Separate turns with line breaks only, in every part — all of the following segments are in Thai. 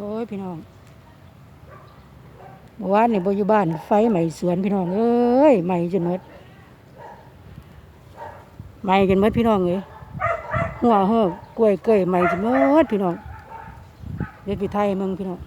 อ้ยพี่น้องเมื่อวานนี่บอยู่บ้าน ไฟไหม้สวนพี่น้องเอ้ยไหม้จนหมดไหม้กันหมดพี่น้องเอ้ยหัวเฮอกล้วยเกยไหม้จนหมดพี่น้องเด็กพี่ไทยมึงพี่น้อง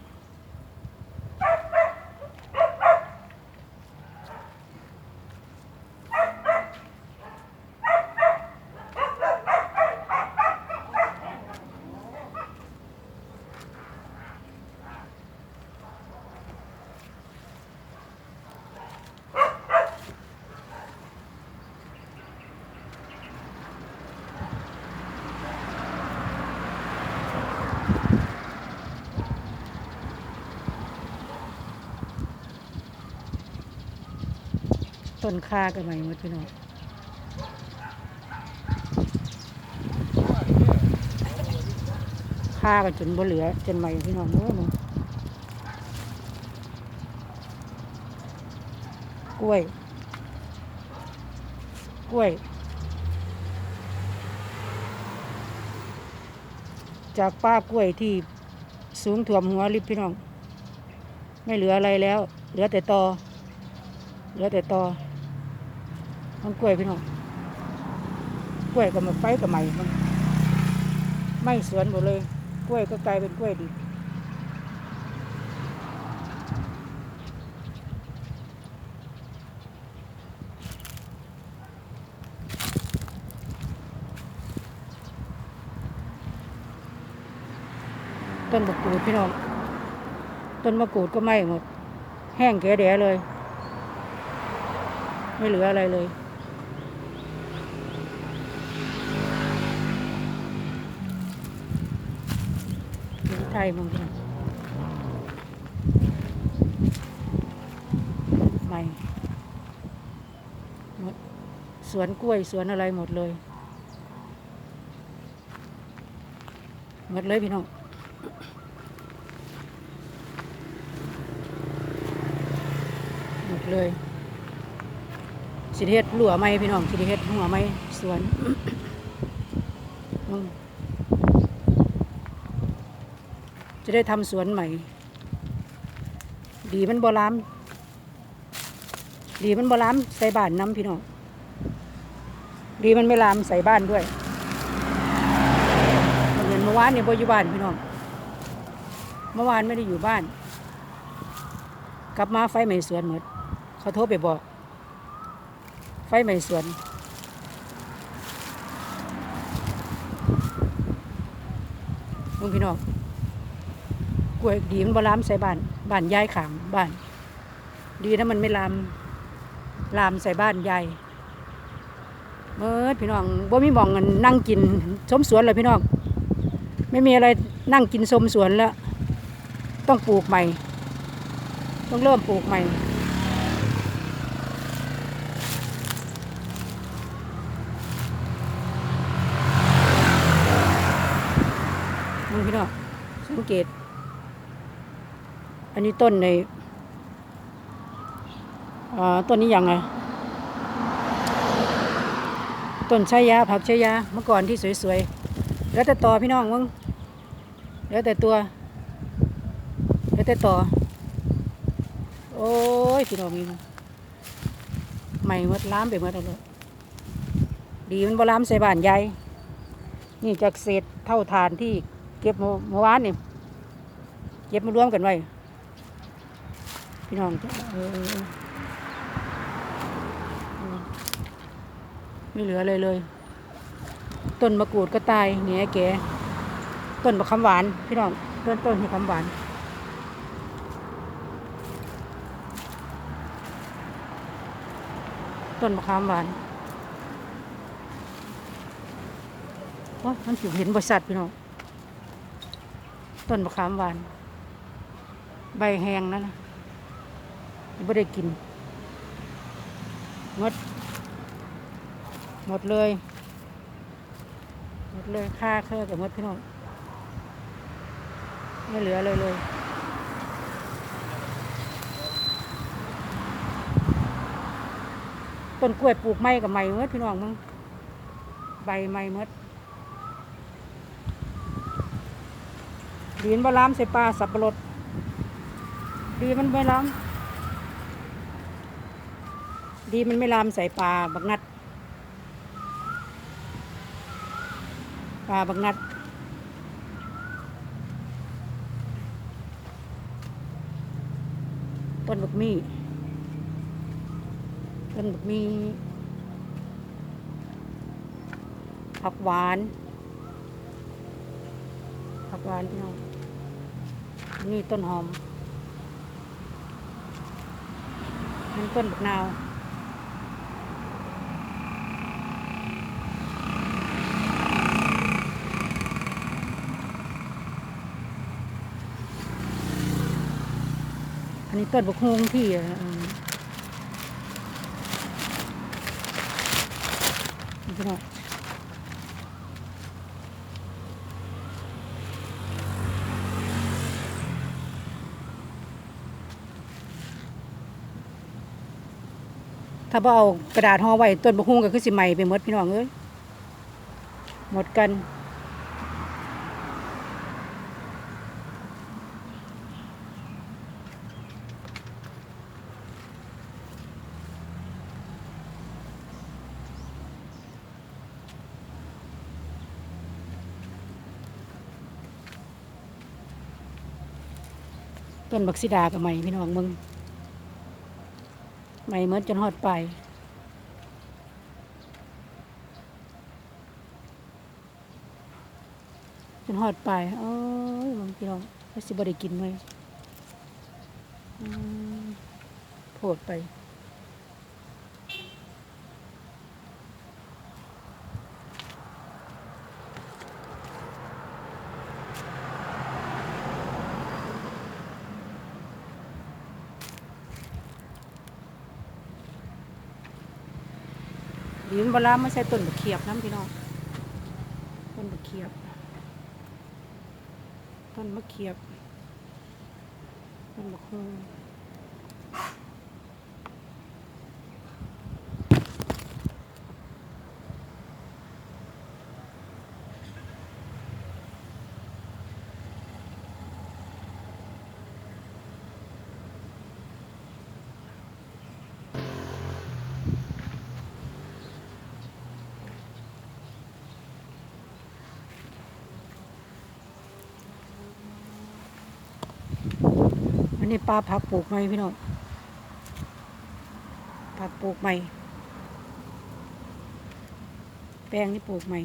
ต้นค่ากันใหม่หมดพี่น้องค่ากันจนบ่เหลือจนใหม่พี่น้องเอ้ยมึงกล้วย กล้วย จากป้ากล้วยที่สูงถ่วมหัวลิบพี่น้อง ไม่เหลืออะไรแล้ว เหลือแต่ตอเหลือแต่ตอ มันกล้วยพี่น้องกล้วยกับมาไฟกับใหม่มันไม่สวนหมดเลย กล้วยก็กลายเป็นกล้วยดิบต้นมะกรูดพี่น้อง ต้นมะกรูดก็ไหม้หมด แห้งแก่แดเลย ไม่เหลืออะไรเลย ไทยมึงใหม่หมดสวนกล้วยสวนอะไรหมดเลยหมดเลยพี่น้องหมดเลยสิเฮ็ดหลัวไม้พี่น้องสิเฮ็ดหัวไม้สวนอืม จะได้ทำสวนใหม่ ดีมันบล้ามดีมันบล้ามใส่บ้านน้ำพี่น้องดีมันไม่ลามใส่บ้านด้วยเหมือนเมื่อวานเนี่ยบอยู่บ้านพี่น้องเมื่อวานไม่ได้อยู่บ้าน กลับมาไฟไหม้สวนหมดเขาโทรไปบอก ไฟไหม้สวนมึงพี่น้อง กล้วยดีมันบ่ลามใส่บ้านบ้านยายขางบ้าน ดีนะมันไม่ลามลามใส่บ้านยายเมื่อพี่น้องบ่มีมองกันนั่งกินชมสวนเลยพี่น้อง ไม่มีอะไรนั่งกินชมสวนแล้ว ต้องปลูกใหม่ ต้องเริ่มปลูกใหม่มึงพี่น้องสังเกต อันนี้ต้นในต้นนี้ยังไงต้นชายาผักชายาเมื่อก่อนที่สวยๆ แล้วแต่ต่อพี่น้องมึงแล้วแต่ตัว แล้วแต่ต่อ โอ้ยพี่น้องนี่ใหม่หมดล้ามไปหมดแล้วดีมันบ่ล้ามใส่บ้านใหญ่นี่จากเศษเท่าทานที่เก็บเมื่อวานนี่เก็บมารวมกันไว้ พี่น้องเออเออไม่เหลืออะไรเลย ต้นมะกรูดก็ตายแง่แกต้นมะขามหวาน พี่น้องต้นต้นมะขามหวานต้นมะขามหวานโอ้ยมันผิวเห็นบริษัทพี่น้องต้นมะขามหวาน ใบแห้งนั่นนะ ไม่ได้กิน หมด หมดเลย หมดเลยค่าเครื่อกับหมดพี่น้องไม่เหลือเลยเลยต้นกล้วยปลูกไม้กับไม้เมดพี่น้องมึงใบไม้เมดดีนบลามใส่ปลาสับปะรดดีมันไม่ลาม ดีมันไม่ลามใส่ปลาบักนัด ปลาบักนัด ต้นบักมี่ ต้นบักมี่ผักหวานผักหวานพี่น้องนี่ต้นหอมนั่นต้นบักนาว นนี้ต้นบกฮงที่อ่อนี่พี่น้องถ้าบ่เอากระดาษห่อไว้ต้นบกฮงก็คือสิใหม่ไปหมดพี่น้องเอ้ยหมดกัน ต้นบักซิดากับใหม่พี่น้องมึงใหม่เหมือนจนหอดไปจนหอดไปโอ้ยมึงพี่น้องว่สิบได้กินเลยอืมโพดไป ยืนเวลาไม่ใช่ต้นบักเขียบน้ำพี่น้อง ต้นบักเขียบ ต้นมะเขียบ ต้นบักฮู นี่ปลาผักปลูกใหม่พี่น้องผักปลูกใหม่ แปลงนี่ปลูกใหม่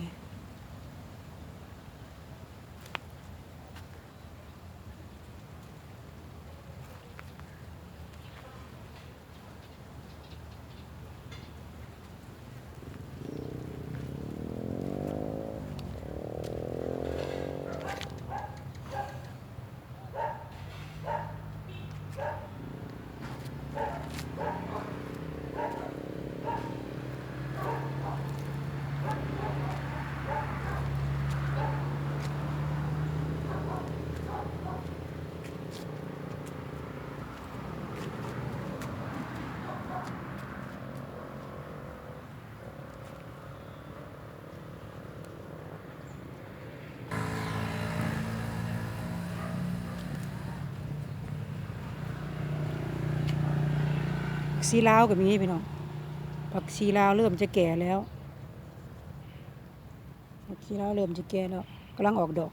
ผักชีลาวก็มีพี่น้องผักชีลาวเริ่มจะแก่แล้วผักชีลาวเริ่มจะแก่แล้วกำลังออกดอก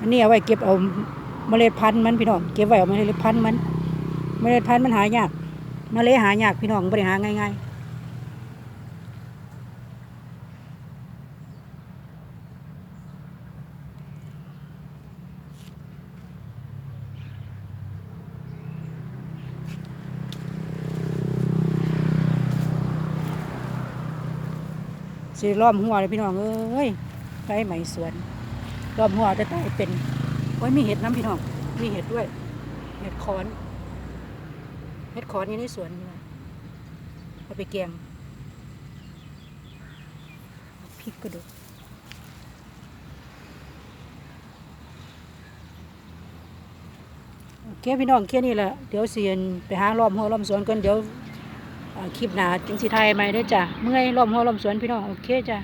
อันนี้เอาไว้เก็บเอาเมล็ดพันธุ์มันพี่น้องเก็บไว้เอาเมล็ดพันธุ์มัน เมล็ดพันธุ์มันหายาก เมล็ดหายากพี่น้องบริหารง่ายๆสิล้อมหัวเลยพี่น้องเอ้ยไฟไหม้สวนล้อมหัวจะตายเป็นโอ้ยมีเห็ดน้ำพี่น้องมีเห็ดด้วย เห็ดคอน เห็ดขอนอยู่ในสวนนี่นะเอาไปแกงพริกกระดูกเคพี่น้องแค่นี้แหละเดี๋ยวเสียนไปหาล้อมหัวล้อมสวนกันเดี๋ยวคลิปหน้าจังสิไทยใหม่เด้จ้ะเมื่อยล้อมหัวล้อมสวนพี่น้องโอเคจ้ะ